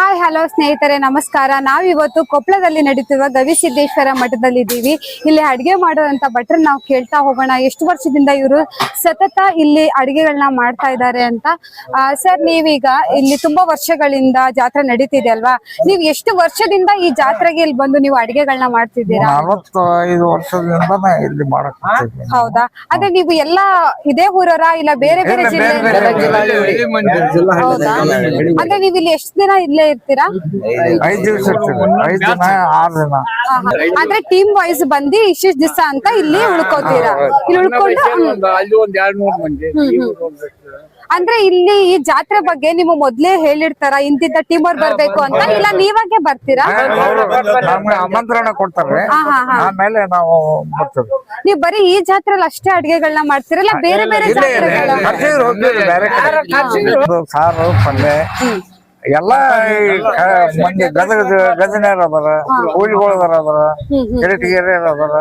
Hello ಸ್ನೇಹಿತರೆ ನಮಸ್ಕಾರ. ನಾವಿವತ್ತು ಕೊಪ್ಪಳದಲ್ಲಿ ನಡೀತಿರುವ ಗವಿಸಿದ್ದೇಶ್ವರ ಮಠದಲ್ಲಿ ಇದ್ದೀವಿ ಇಲ್ಲಿ ಅಡಿಗೆ ಮಾಡುವಂತ ಭಟ್ರನ್ನ ನಾವು ಕೇಳ್ತಾ ಹೋಗೋಣ. ಎಷ್ಟು ವರ್ಷದಿಂದ ಇವರು ಸತತ ಇಲ್ಲಿ ಅಡಿಗೆಗಳನ್ನ ಮಾಡ್ತಾ ಇದ್ದಾರೆ ಅಂತ. ಸರ್ ನೀವೀಗ ಇಲ್ಲಿ ತುಂಬಾ ವರ್ಷಗಳಿಂದ ಜಾತ್ರೆ ನಡೀತಿದೆ ಅಲ್ವಾ? ನೀವು ಎಷ್ಟು ವರ್ಷದಿಂದ ಈ ಜಾತ್ರೆಗೆ ಇಲ್ಲಿ ಬಂದು ನೀವು ಅಡಿಗೆಗಳನ್ನ ಮಾಡ್ತಿದ್ದೀರಾ? ಹೌದಾ? ಅದೇ ನೀವು ಎಲ್ಲಾ ಇದೇ ಊರರ ಇಲ್ಲ ಬೇರೆ ಬೇರೆ ಜಿಲ್ಲೆ ಹೌದಾ? ಅಂದ್ರೆ ನೀವು ಇಲ್ಲಿ ಎಷ್ಟು ದಿನ ಇಲ್ಲೇ ಇರ್ತೀರಾ? ಐದ್ ದಿವಸ ಇರ್ತೀವಿ. ಐದ್ ದಿನ ಆರ್ ದಿನ. ಹಾ, ಹಾ. ಅಂದ್ರೆ ಟೀಮ್ ವೈಸ್ ಬಂದು ಇಷ್ಟಿಷ್ಟು ದಿವಸ ಅಂತ ಇಲ್ಲಿ ಉಳ್ಕೋತೀರಾ? ಇಲ್ಲಿ ಉಳ್ಕೊಂಡು ಹ್ಮ್. ಅಲ್ಲಿ ಒಂದ್ ಎರಡ್ ಮೂರ್ ಮಂದಿ. ಇವ್ರು ಒಂದ್ ಅಂದ್ರೆ ಇಲ್ಲಿ ಈ ಜಾತ್ರೆ ಬಗ್ಗೆ ನೀವು ಮೊದ್ಲೇ ಹೇಳಿರ್ತಾರ ಇಂತಿದ್ದ ಟೀಮ್ ಅವ್ರು ಬರ್ಬೇಕು ಅಂತ. ಇಲ್ಲ ನೀವಾಗೆ ಬರ್ತೀರಾ? ನಮ್ಗೆ ಆಮಂತ್ರಣ ಕೊಡ್ತಾರೆ. ಹಾ, ಹಾ, ಹಾ. ಆಮೇಲೆ ನಾವು ಬರ್ತೀವಿ. ನೀವ್ ಬರೀ ಈ ಜಾತ್ರೆಲಿ ಅಷ್ಟೇ ಅಡ್ಗೆಗಳನ್ನ ಮಾಡ್ತೀರಲ್ಲ ಬೇರೆ ಬೇರೆ ಇಲ್ಲೇ ಇದೆ. ಜಾತ್ರೆಗಳ? ಕರ್ಸಿದ್ರು ಹೋಗ್ತೀವಿ ಬೇರೆ ಕಡೆ. ಇದು ಸಾರು ಪಲ್ಯ ಎಲ್ಲಾ ಮಂದಿ ಗದಗ ಗದನ್ಯಾರ ಅದಾರ ಕೂಲಿಗಳದಾರ ಅದಾರ ಕಿರಟಗಿರಿ ಅದಾರ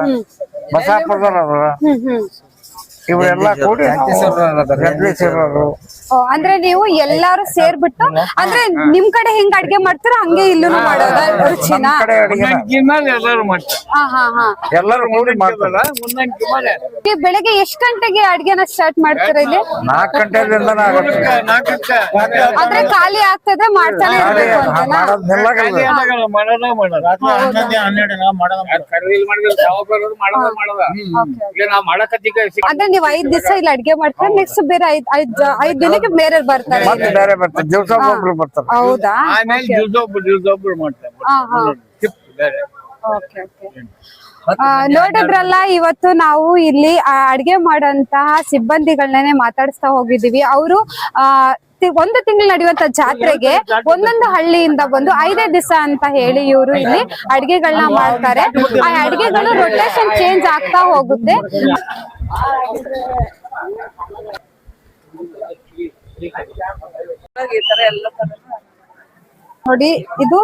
ಬಸಾಪುರದವ್ರು ಅದಾರ. ಇವರೆಲ್ಲ ಕೂಡಿ ಗದ್ಲೇಶ್ವರರು ಅಂದ್ರೆ ನೀವು ಎಲ್ಲಾರು ಸೇರ್ಬಿಟ್ಟು ಅಂದ್ರೆ ನಿಮ್ ಕಡೆ ಹೆಂಗ್ ಅಡ್ಗೆ ಮಾಡ್ತೀರಾ ಹಂಗೆ ಇಲ್ಲೂ ಮಾಡೋದ ರುಚಿನ? ಎಲ್ಲರೂ ನೀವು ಬೆಳಗ್ಗೆ ಎಷ್ಟ್ ಗಂಟೆಗೆ ಅಡ್ಗೆನ ಸ್ಟಾರ್ಟ್ ಮಾಡ್ತೀರಾ ಇಲ್ಲಿ? ನಾಲ್ಕು ಆದ್ರೆ ಖಾಲಿ ಆಗ್ತದೆ ಮಾಡ್ತಾನೆ ಇರ್ಬೇಕು ಅಂತನಾ ಅಂದ್ರೆ ನೀವ್ ಐದ್ ದಿವಸ ಇಲ್ಲಿ ಅಡ್ಗೆ ಮಾಡ್ತಾರೆ ನೆಕ್ಸ್ಟ್ ಬೇರೆ ಐದ್ ಐದ್ ಐದ್ ಬೇರೆ ಬರ್ತಾರೆ. ಮತ್ತೆ ಬೇರೆ ಬರ್ತಾರೆ. ದಿವಸ ಒಬ್ರು ಬರ್ತಾರೆ. ಹೌದಾ? ಆಮೇಲೆ ಮಾಡ್ತಾರೆ. ಹಾ ಹಾ. ಟಿಪ್ ಬೇರೆ. ಓಕೆ ಓಕೆ ನೋಡಿದ್ರಲ್ಲ ಇವತ್ತು ನಾವು ಇಲ್ಲಿ ಆ, ಅಡ್ಗೆ ಮಾಡೋಂತಹ ಸಿಬ್ಬಂದಿಗಳನ್ನೇ ಮಾತಾಡಿಸ್ತಾ ಹೋಗಿದೀವಿ ಅವರು ಒಂದು ತಿಂಗಳು ನಡೆಯುವಂತ ಜಾತ್ರೆಗೆ ಒಂದೊಂದು ಹಳ್ಳಿಯಿಂದ ಬಂದು ಐದೇ ದಿವಸ ಅಂತ ಹೇಳಿ ಇವರು ಇಲ್ಲಿ ಅಡ್ಗೆಗಳನ್ನ ಮಾಡ್ತಾರೆ. ಆ ಅಡ್ಗೆಗಳು ರೊಟೇಷನ್ ಚೇಂಜ್ ಆಗ್ತಾ ಹೋಗುತ್ತೆ. ನೋಡಿ ಇದು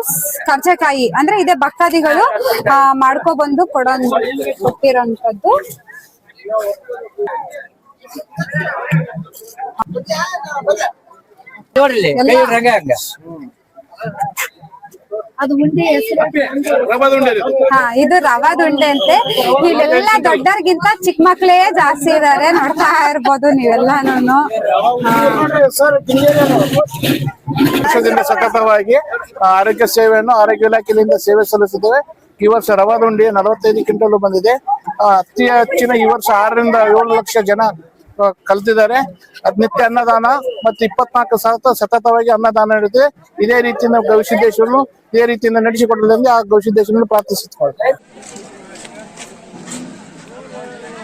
ಕರ್ಜಕಾಯಿ. ಅಂದ್ರೆ ಇದೆ ಭಕ್ತಾದಿಗಳು ಮಾಡ್ಕೊ ಬಂದು ಕೊಡೋ ಕೊಟ್ಟಿರೋಂಥದ್ದು. ಅದು ಉಂಡೆ ಹೆಸರು ಹಾ ಇದು ರವಾದ ಉಂಡೆ ಅಂತೆ. ಇಲ್ಲೆಲ್ಲ ದೊಡ್ಡರ್ಗಿಂತ ಚಿಕ್ಕ ಮಕ್ಳೇ ಜಾಸ್ತಿ ಇದಾರೆ ನೋಡ್ತಾ ಇರ್ಬೋದು ನೀವೆಲ್ಲಾನು ವರ್ಷದಿಂದ ಸತತವಾಗಿ ಆರೋಗ್ಯ ಸೇವೆಯನ್ನು ಆರೋಗ್ಯ ಇಲಾಖೆಯಿಂದ ಸೇವೆ ಸಲ್ಲಿಸುತ್ತೇವೆ ಈ ವರ್ಷ ರವಾದುಂಡಿ ನಲವತ್ತೈದು ಕ್ವಿಂಟಲ್ ಬಂದಿದೆ. ಅತಿ ಹೆಚ್ಚಿನ ಈ ವರ್ಷ ಆರರಿಂದ ಏಳು ಲಕ್ಷ ಜನ ಕಲ್ತಿದ್ದಾರೆ. ಅದ್ ನಿತ್ಯ ಅನ್ನದಾನ ಮತ್ತು ಇಪ್ಪತ್ನಾಲ್ಕು ಸಾವಿರ ಸತತವಾಗಿ ಅನ್ನದಾನ ನಡೆಯುತ್ತೆ ಇದೇ ರೀತಿಯಿಂದ ಗವಿಸಿದ್ದೇಶ್ವರನು, ಇದೇ ರೀತಿಯಿಂದ ನಡೆಸಿಕೊಡಲೆಂದು ಆ ಗವಿಸಿದ್ದೇಶ್ವರನ್ನು ಪ್ರಾರ್ಥಿಸುತ್ತಾರೆ